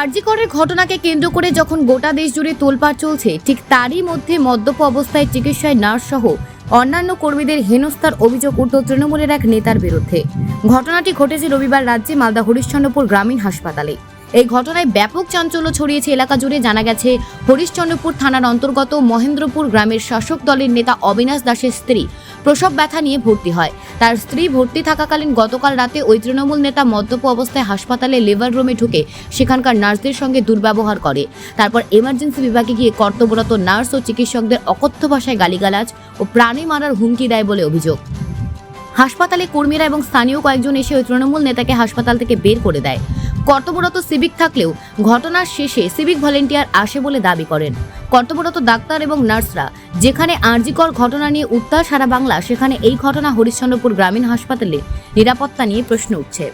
আরজিকরের ঘটনাকে কেন্দ্র করে যখন গোটা দেশ জুড়ে তোলপাড় চলছে, ঠিক তারই মধ্যে মদ্যপ অবস্থায় চিকিৎসায় নার্স সহ অন্যান্য কর্মীদের হেনস্থার অভিযোগ উঠল তৃণমূলের এক নেতার বিরুদ্ধে। ঘটনাটি ঘটেছে রবিবার রাজ্যে মালদা হরিশ্চন্দ্রপুর গ্রামীণ হাসপাতালে। এই ঘটনায় ব্যাপক চাঞ্চল্য ছড়িয়েছে এলাকা জুড়ে জানা গেছে, হরিশ্চন্দ্রপুর থানার অন্তর্গত মহেন্দ্রপুর গ্রামের শাসক দলের নেতা অবিনাশ দাসের স্ত্রী প্রসব ব্যথা নিয়ে ভর্তি হয়। তার স্ত্রী ভর্তি থাকাকালীন গতকাল রাতে ওই তৃণমূল নেতা মদ্যপ অবস্থায় হাসপাতালে লেবার রুমে ঢুকে সেখানকার নার্সদের সঙ্গে দুর্ব্যবহার করে। তারপর এমার্জেন্সি বিভাগে গিয়ে কর্তব্যরত নার্স ও চিকিৎসকদের অকথ্য ভাষায় গালিগালাজ ও প্রাণে মারার হুমকি দেয় বলে অভিযোগ। হাসপাতালে কর্মীরা এবং স্থানীয় কয়েকজন এসে ওই তৃণমূল নেতাকে হাসপাতাল থেকে বের করে দেয়। কর্তব্যরত সিভিক থাকলেও ঘটনার শেষে সিভিক ভলেন্টিয়ার আসে বলে দাবি করেন। কর্তব্যরত ডাক্তার এবং নার্সরা, যেখানে আরজিকর ঘটনা নিয়ে উত্তাল সারা বাংলা, সেখানে এই ঘটনা হরিশ্চন্দ্রপুর গ্রামীণ হাসপাতালে নিরাপত্তা নিয়ে প্রশ্ন উঠছে।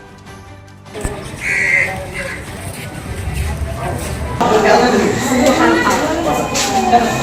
আমি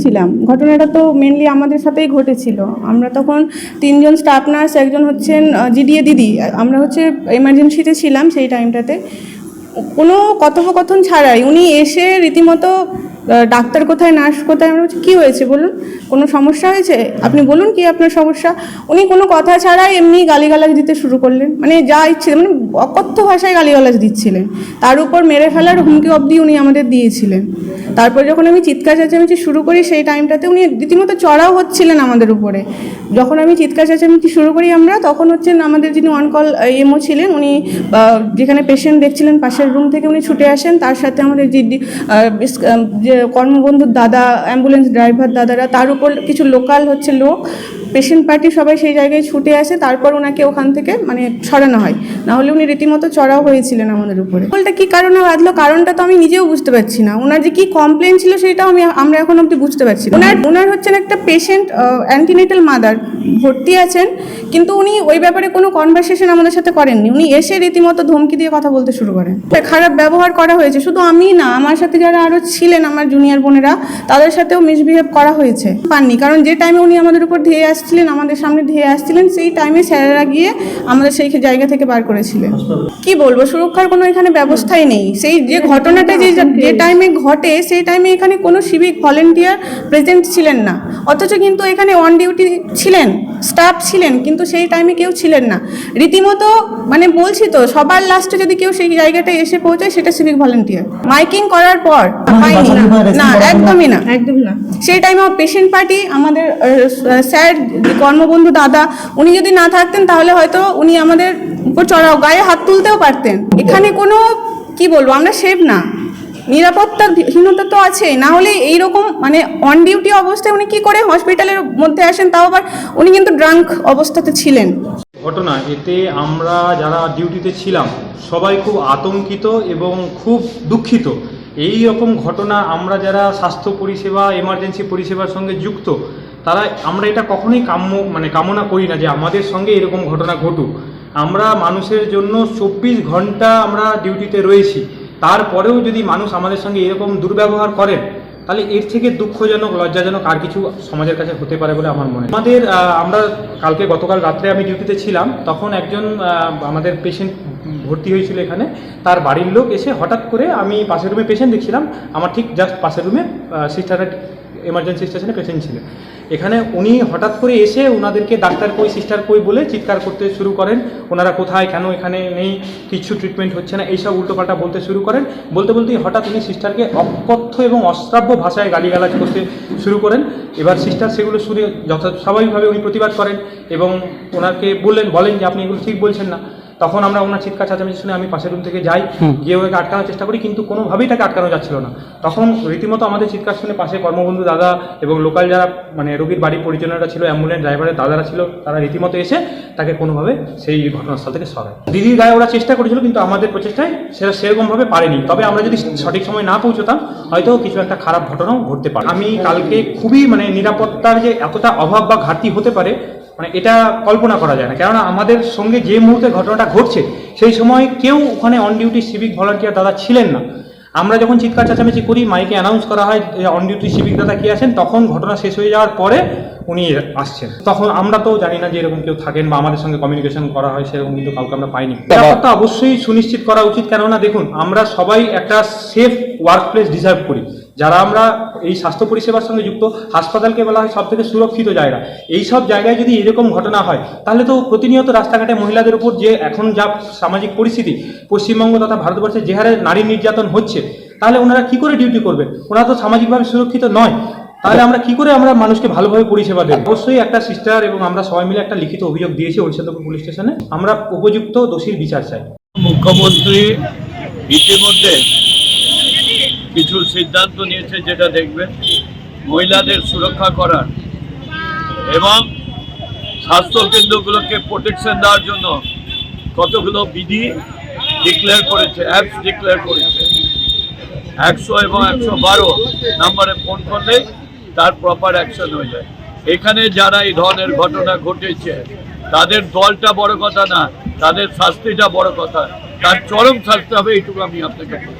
ছিলাম। ঘটনাটা তো মেনলি আমাদের সাথেই ঘটেছিল। আমরা তখন তিনজন স্টাফ নার্স একজন হচ্ছেন জিডিএ দিদি। আমরা হচ্ছে এমার্জেন্সিতে ছিলাম সেই টাইমটাতে কোনো কথোপকথন ছাড়াই উনি এসে রীতিমতো ডাক্তার কোথায়, নার্স কোথায়? আমরা বলছি, কী হয়েছে বলুন? কোনো সমস্যা হয়েছে? আপনি বলুন কি আপনার সমস্যা? উনি কোনো কথা ছাড়াই এমনি গালিগালাজ দিতে শুরু করলেন। মানে যা ইচ্ছে মানে অকথ্য ভাষায় গালিগালাজ দিচ্ছিলেন। তার উপর মেরে ফেলার হুমকি অবধি উনি আমাদের দিয়েছিলেন। তারপর যখন আমি চিৎকার চেঁচামেচি শুরু করি, সেই টাইমটাতে উনি রীতিমতো চড়াও হচ্ছিলেন আমাদের উপরে। যখন আমি চিৎকার চেঁচামেচি শুরু করি আমরা, তখন হচ্ছেন আমাদের যিনি অন কল এমও ছিলেন, উনি যেখানে পেশেন্ট দেখছিলেন, পাশের রুম থেকে উনি ছুটে আসেন। তার সাথে আমাদের যে যে কর্মবন্ধুর দাদা অ্যাম্বুলেন্স ড্রাইভার দাদারা, তার উপর কিছু লোকাল হচ্ছে লোক। পেশেন্ট পার্টি সবাই সেই জায়গায় ছুটে আসে, তারপর ওনাকে ওখান থেকে মানে সরানো হয়। না হলে উনি রীতিমতো চড়াও হয়েছিলেন আমাদের উপরে। বলতে কি কারণে বাঁধলো? কারণটা তো আমি নিজেও বুঝতে পারছি না। ওনার যে কি কমপ্লেন ছিল সেটাও আমি আমরা এখন অবধি বুঝতে পারছি ওনার ওনার হচ্ছেন একটা পেশেন্ট অ্যান্টিনেটাল মাদার ভর্তি আছেন, কিন্তু উনি ওই ব্যাপারে কোনো কনভারসেশন আমাদের সাথে করেননি। উনি এসে রীতিমতো ধমকি দিয়ে কথা বলতে শুরু করেন। খারাপ ব্যবহার করা হয়েছে। শুধু আমি না, আমার সাথে যারা আরও ছিলেন, আমার জুনিয়র বোনেরা, তাদের সাথেও মিসবিহেভ করা হয়েছে। পাননি। কারণ যে টাইমে উনি আমাদের উপর ধেয়ে আসছিলেন, আমাদের সামনে ধেয়ে আসছিলেন, সেই টাইমে স্যারেরা গিয়ে আমাদের সেই জায়গা থেকে বার করেছিলেন। কি বলব, সুরক্ষার কোনো এখানে ব্যবস্থাই নেই। সেই যে ঘটনাটা যে যে টাইমে ঘটে, সেই টাইমে এখানে কোনো সিভিক ভলেন্টিয়ার প্রেজেন্ট ছিলেন না। অথচ কিন্তু এখানে অন ডিউটি ছিলেন স্টাফ ছিলেন কিন্তু সেই টাইমে কেউ ছিলেন না। রীতিমতো মানে বলছি তো সবার লাস্টে যদি কেউ সেই জায়গাটায় এসে পৌঁছায় সেটা সিভিক ভলেন্টিয়ার মাইকিং করার পর পাইনি না। একদমই না। একদম না সেই টাইমে পেশেন্ট পার্টি আমাদের স্যার কর্মবন্ধু দাদা উনি যদি না থাকতেন তাহলে হয়তো উনি আমাদের উপর চড়াও গায়ে হাত তুলতেও পারতেন। এখানে কোনো কি বলব আমরা সেভ না। নিরাপত্তার হীনতা তো আছেই। না হলে এইরকম মানে অন ডিউটি অবস্থায় উনি কি করে হসপিটালের মধ্যে আসেন, তাও আবার উনি কিন্তু ড্রাঙ্ক অবস্থাতে ছিলেন। ঘটনা, এতে আমরা যারা ডিউটিতে ছিলাম, সবাই খুব আতঙ্কিত এবং খুব দুঃখিত। এই রকম ঘটনা আমরা যারা স্বাস্থ্য পরিষেবা এমার্জেন্সি পরিষেবার সঙ্গে যুক্ত, তারা, আমরা এটা কখনোই কাম্য মানে কামনা করি না যে আমাদের সঙ্গে এরকম ঘটনা ঘটুক। আমরা মানুষের জন্য চব্বিশ ঘণ্টা আমরা ডিউটিতে রয়েছি। তারপরেও যদি মানুষ আমাদের সঙ্গে এরকম দুর্ব্যবহার করেন, তাহলে এর থেকে দুঃখজনক, লজ্জাজনক আর কিছু সমাজের কাছে হতে পারে বলে আমার মনে আমাদের আমরা কালকে গতকাল রাত্রে আমি ডিউটিতে ছিলাম, তখন একজন আমাদের পেশেন্ট ভর্তি হয়েছিল এখানে। তার বাড়ির লোক এসে হঠাৎ করে আমি পাশের রুমে পেশেন্ট দেখছিলাম। আমার ঠিক জাস্ট পাশের রুমে সিস্টারের এমার্জেন্সি স্টেশনে পেশেন্ট ছিলেন এখানে উনি হঠাৎ করে এসে ওনাদেরকে ডাক্তার কই, সিস্টার কই বলে চিৎকার করতে শুরু করেন। ওনারা কোথায়, কেন এখানে নেই, কিছু ট্রিটমেন্ট হচ্ছে না, এইসব উল্টোপাল্টা বলতে শুরু করেন। বলতে বলতেই হঠাৎ উনি সিস্টারকে অকথ্য এবং অশ্রাব্য ভাষায় গালিগালাজ করতে শুরু করেন। এবার সিস্টার সেগুলো শুনে যথা, স্বাভাবিকভাবে উনি প্রতিবাদ করেন এবং ওনাকে বললেন, বলেন যে আপনি এগুলো ঠিক বলছেন না। তখন আমরা ওনার চিৎকার চেঁচামেচি শুনে আমি পাশের রুম থেকে যাই গিয়ে ওকে আটকানোর চেষ্টা করি কিন্তু কোনোভাবেই তাকে আটকানো যাচ্ছিল না। তখন রীতিমতো আমাদের চিৎকার শুনে পাশে কর্মবন্ধু দাদা এবং লোকাল যারা মানে রোগীর বাড়ির পরিচালনাটা ছিল অ্যাম্বুলেন্স ড্রাইভারের দাদারা ছিল তারা রীতিমতো এসে তাকে কোনোভাবে সেই ঘটনাস্থল থেকে সরায়। দিদির গায়ে ওরা চেষ্টা করেছিল কিন্তু আমাদের প্রচেষ্টায় সেটা সেরকমভাবে পারেনি। তবে আমরা যদি সঠিক সময় না পৌঁছতাম হয়তো কিছু একটা খারাপ ঘটনাও ঘটতে পারে। আমি কালকে খুবই মানে নিরাপত্তার যে এতটা অভাব বা ঘাটতি হতে পারে মানে এটা কল্পনা করা যায় না। কেননা আমাদের সঙ্গে যে মুহূর্তে ঘটনাটা ঘটছে সেই সময় কেউ ওখানে অন ডিউটি সিভিক ভলান্টিয়ার দাদা ছিলেন না। আমরা যখন চিৎকার চেঁচামেচি করি মাইকে অ্যানাউন্স করা হয় অন ডিউটি সিভিক দাদা কি আছেন তখন ঘটনা শেষ হয়ে যাওয়ার পরে উনি আসছেন। তখন আমরা তো জানি না যে এরকম কেউ থাকেন বা আমাদের সঙ্গে কমিউনিকেশন করা হয় সেরকম কিন্তু কাউকে আমরা পাইনি। নিরাপত্তা অবশ্যই সুনিশ্চিত করা উচিত কেননা দেখুন আমরা সবাই একটা সেফ ওয়ার্ক প্লেস ডিজার্ভ করি। যারা আমরা এই স্বাস্থ্য পরিষেবার সঙ্গে যুক্ত, হাসপাতালকে বলা হয় সব থেকে সুরক্ষিত জায়গা। এই সব জায়গায় যদি এরকম ঘটনা হয়, তাহলে তো প্রতিনিয়ত রাস্তাঘাটে মহিলাদের উপর যে এখন যা সামাজিক পরিস্থিতি, পশ্চিমবঙ্গ তথা ভারতবর্ষে যে হারে নারী নির্যাতন হচ্ছে, তাহলে ওনারা কি করে ডিউটি করবেন? ওনারা তো সামাজিকভাবে সুরক্ষিত নয়। তাহলে আমরা কি করে আমরা মানুষকে ভালোভাবে পরিষেবা দেব? অবশ্যই একটা সিস্টার এবং আমরা সবাই মিলে একটা লিখিত অভিযোগ দিয়েছি হরিচন্দ্রপুর পুলিশ স্টেশনে। আমরা উপযুক্ত দোষীর বিচার চাই। মুখ্যমন্ত্রী ইতিমধ্যে কিছু সিদ্ধান্ত নিয়েছে যেটা দেখবেন মহিলাদের সুরক্ষা করার এবং স্বাস্থ্য কেন্দ্রগুলোকে প্রোটেকশন দেওয়ার জন্য কতগুলো বিধি ডিক্লেয়ার করেছে অ্যাপস ডিক্লেয়ার করেছে। একশো এবং একশো বারো নাম্বারে ফোন করলে তার প্রপার অ্যাকশন হয়ে যায়। এখানে যারা এই ধরনের ঘটনা ঘটেছে, তাদের দলটা বড় কথা না, তাদের শাস্তিটা বড় কথা। তার চরম শাস্তি হবে, এইটুকু আমি আপনাকে বলব